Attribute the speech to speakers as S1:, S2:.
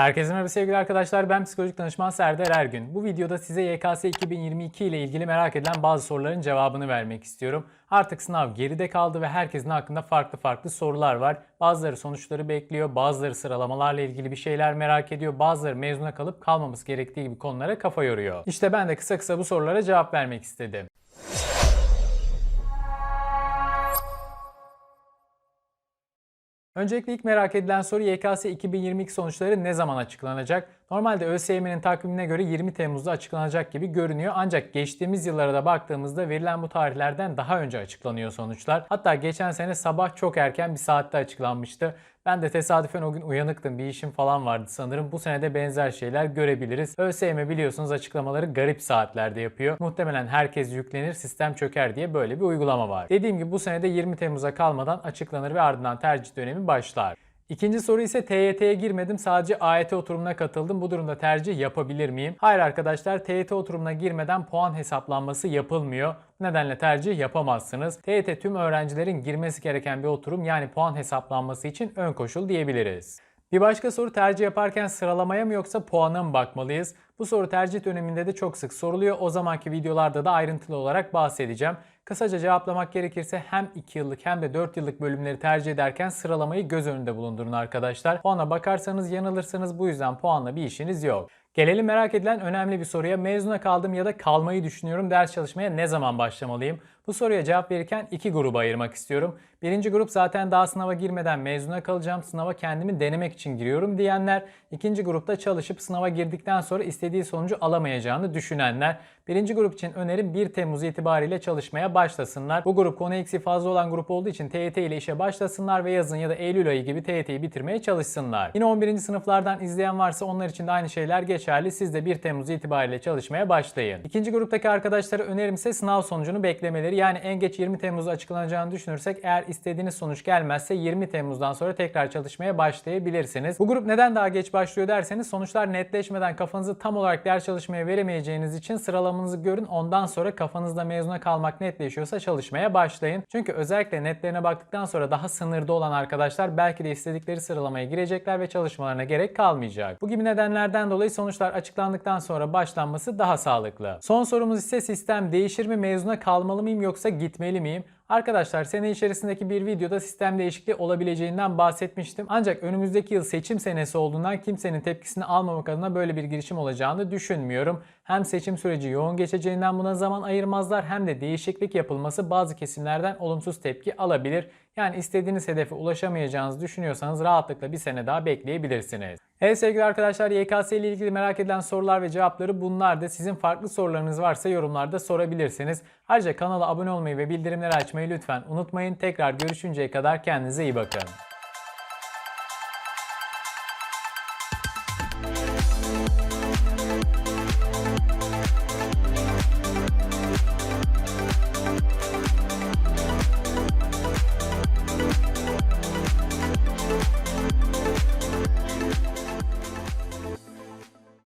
S1: Herkese merhaba sevgili arkadaşlar. Ben psikolojik danışman Serdar Ergün. Bu videoda size YKS 2022 ile ilgili merak edilen bazı soruların cevabını vermek istiyorum. Artık sınav geride kaldı ve herkesin hakkında farklı farklı sorular var. Bazıları sonuçları bekliyor, bazıları sıralamalarla ilgili bir şeyler merak ediyor, bazıları mezuna kalıp kalmaması gerektiği gibi konulara kafa yoruyor. İşte ben de kısa kısa bu sorulara cevap vermek istedim. Öncelikle ilk merak edilen soru YKS 2022 sonuçları ne zaman açıklanacak? Normalde ÖSYM'nin takvimine göre 20 Temmuz'da açıklanacak gibi görünüyor. Ancak geçtiğimiz yıllara da baktığımızda verilen bu tarihlerden daha önce açıklanıyor sonuçlar. Hatta geçen sene sabah çok erken bir saatte açıklanmıştı. Ben de tesadüfen o gün uyanıktım. Bir işim falan vardı sanırım. Bu sene de benzer şeyler görebiliriz. ÖSYM biliyorsunuz açıklamaları garip saatlerde yapıyor. Muhtemelen herkes yüklenir, sistem çöker diye böyle bir uygulama var. Dediğim gibi bu sene de 20 Temmuz'a kalmadan açıklanır ve ardından tercih dönemi başlar. İkinci soru ise TYT'ye girmedim sadece AYT oturumuna katıldım. Bu durumda tercih yapabilir miyim? Hayır arkadaşlar TYT oturumuna girmeden puan hesaplanması yapılmıyor. Nedenle tercih yapamazsınız. TYT tüm öğrencilerin girmesi gereken bir oturum yani puan hesaplanması için ön koşul diyebiliriz. Bir başka soru tercih yaparken sıralamaya mı yoksa puana mı bakmalıyız? Bu soru tercih döneminde de çok sık soruluyor. O zamanki videolarda da ayrıntılı olarak bahsedeceğim. Kısaca cevaplamak gerekirse hem 2 yıllık hem de 4 yıllık bölümleri tercih ederken sıralamayı göz önünde bulundurun arkadaşlar. Puana bakarsanız yanılırsınız bu yüzden puanla bir işiniz yok. Gelelim merak edilen önemli bir soruya. Mezuna kaldım ya da kalmayı düşünüyorum. Ders çalışmaya ne zaman başlamalıyım? Bu soruya cevap verirken iki gruba ayırmak istiyorum. Birinci grup zaten daha sınava girmeden mezuna kalacağım, sınava kendimi denemek için giriyorum diyenler. İkinci grupta çalışıp sınava girdikten sonra istediği sonucu alamayacağını düşünenler. Birinci grup için önerim 1 Temmuz itibariyle çalışmaya başlasınlar. Bu grup konu eksiği fazla olan grup olduğu için TYT ile işe başlasınlar ve yazın ya da Eylül ayı gibi TYT'yi bitirmeye çalışsınlar. Yine 11. sınıflardan izleyen varsa onlar için de aynı şeyler geçerli. Siz de 1 Temmuz itibariyle çalışmaya başlayın. İkinci gruptaki arkadaşlara önerim ise sınav sonucunu beklemeleri. Yani en geç 20 Temmuz'da açıklanacağını düşünürsek eğer istediğiniz sonuç gelmezse 20 Temmuz'dan sonra tekrar çalışmaya başlayabilirsiniz. Bu grup neden daha geç başlıyor derseniz sonuçlar netleşmeden kafanızı tam olarak ders çalışmaya veremeyeceğiniz için sıralamanızı görün. Ondan sonra kafanızda mezuna kalmak netleşiyorsa çalışmaya başlayın. Çünkü özellikle netlerine baktıktan sonra daha sınırda olan arkadaşlar belki de istedikleri sıralamaya girecekler ve çalışmalarına gerek kalmayacak. Bu gibi nedenlerden dolayı sonuçlar açıklandıktan sonra başlanması daha sağlıklı. Son sorumuz ise sistem değişir mi mezuna kalmalı mıyım yoksa gitmeli miyim? Arkadaşlar sene içerisindeki bir videoda sistem değişikliği olabileceğinden bahsetmiştim. Ancak önümüzdeki yıl seçim senesi olduğundan kimsenin tepkisini almamak adına böyle bir girişim olacağını düşünmüyorum. Hem seçim süreci yoğun geçeceğinden buna zaman ayırmazlar hem de değişiklik yapılması bazı kesimlerden olumsuz tepki alabilir. Yani istediğiniz hedefe ulaşamayacağınızı düşünüyorsanız rahatlıkla bir sene daha bekleyebilirsiniz. Evet sevgili arkadaşlar YKS ile ilgili merak edilen sorular ve cevapları bunlardı. Sizin farklı sorularınız varsa yorumlarda sorabilirsiniz. Ayrıca kanala abone olmayı ve bildirimleri açmayı lütfen unutmayın. Tekrar görüşünceye kadar kendinize iyi bakın.